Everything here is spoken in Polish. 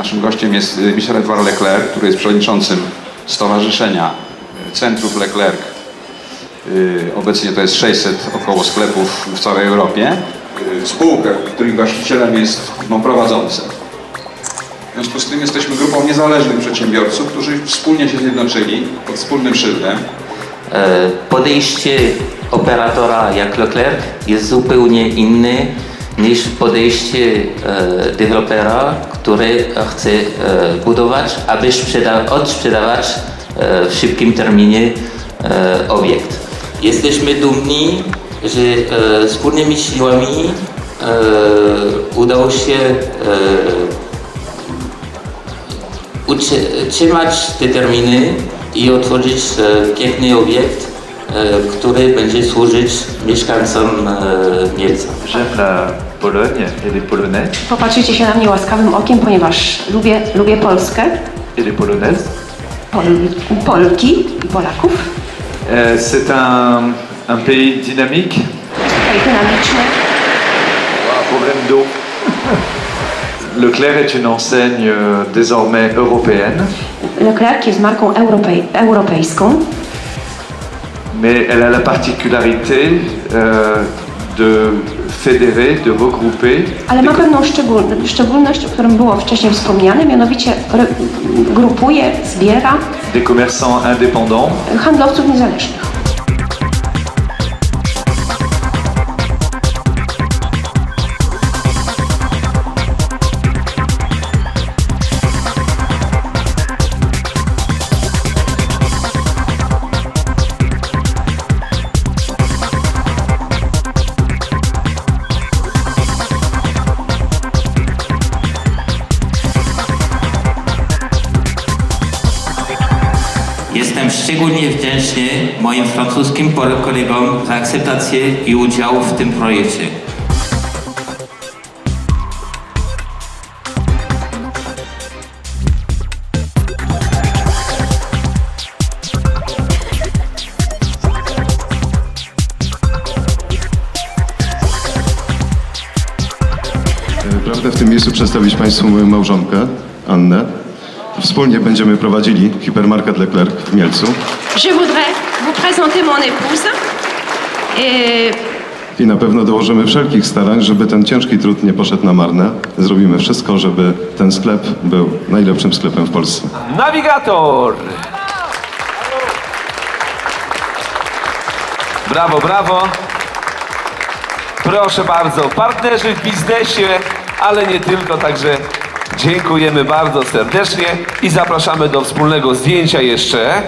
Naszym gościem jest y, Michel-Edouard Leclerc, który jest przewodniczącym Stowarzyszenia y, Centrów Leclerc. Y, Obecnie to jest 600 około sklepów w całej Europie. Spółkę, której właścicielem jest no, prowadzący. W związku z tym jesteśmy grupą niezależnych przedsiębiorców, którzy wspólnie się zjednoczyli pod wspólnym szyldem. E, Podejście operatora jak Leclerc jest zupełnie inne niż podejście e, dewelopera, który chce e, budować, aby sprzeda odsprzedawać e, w szybkim terminie e, obiekt. Jesteśmy dumni, że e, wspólnymi siłami e, udało się e, utrzymać te terminy i otworzyć e, piękny obiekt, e, który będzie służyć mieszkańcom e, Mielca. La Pologne et les Polonais Popatrzycie się na mnie łaskawym okiem, ponieważ lubię, lubię Polskę, et les Polonaises. Pol, Polki i Polaków. Euh, C'est un, un pays dynamique, Jest tutaj dynamiczny. problème d'eau. Leclerc est une enseigne euh, désormais européenne, Leclerc jest marką europej, europejską, mais elle a la particularité euh, de fédérer, de regrouper ale ma pewną szczegól, szczególność, o którym było wcześniej wspomniane, mianowicie grupuje, zbiera des commerçants indépendants handlowców niezależnych. Szczególnie wdzięczny moim francuskim kolegom za akceptację i udział w tym projekcie. Pragnę w tym miejscu przedstawić Państwu moją małżonkę, Annę. Wspólnie będziemy prowadzili hipermarket Leclerc w Mielcu Je voudrais vous présenter mon épouse. Et i na pewno dołożymy wszelkich starań, żeby ten ciężki trud nie poszedł na marne. Zrobimy wszystko, żeby ten sklep był najlepszym sklepem w Polsce. Navigator! Brawo, brawo. Proszę bardzo, partnerzy w biznesie, ale nie tylko, także dziękujemy bardzo serdecznie i zapraszamy do wspólnego zdjęcia jeszcze.